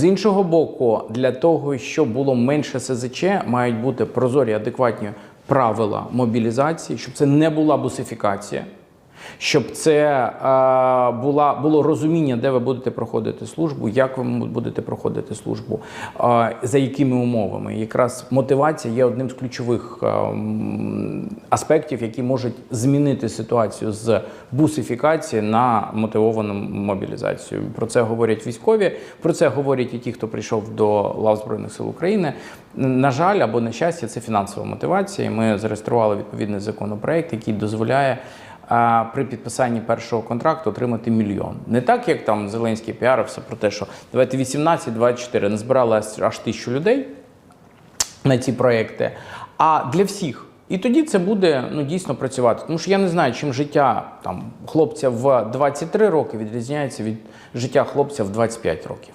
З іншого боку, для того, щоб було менше СЗЧ, мають бути прозорі, адекватні правила мобілізації, щоб це не була бусифікація, щоб це е, була, було розуміння, де ви будете проходити службу, як ви будете проходити службу, е, за якими умовами. Якраз мотивація є одним з ключових е, аспектів, які можуть змінити ситуацію з бусифікації на мотивовану мобілізацію. Про це говорять військові, про це говорять і ті, хто прийшов до лав Збройних сил України. На жаль, або на щастя, це фінансова мотивація. Ми зареєстрували відповідний законопроект, який дозволяє при підписанні першого контракту отримати мільйон. Не так, як там Зеленський піарився про те, що давайте 18-24 назбирали аж аж тисячу людей на ці проекти, а для всіх. І тоді це буде ну дійсно працювати. Тому що я не знаю, чим життя там хлопця в 23 роки відрізняється від життя хлопця в 25 років.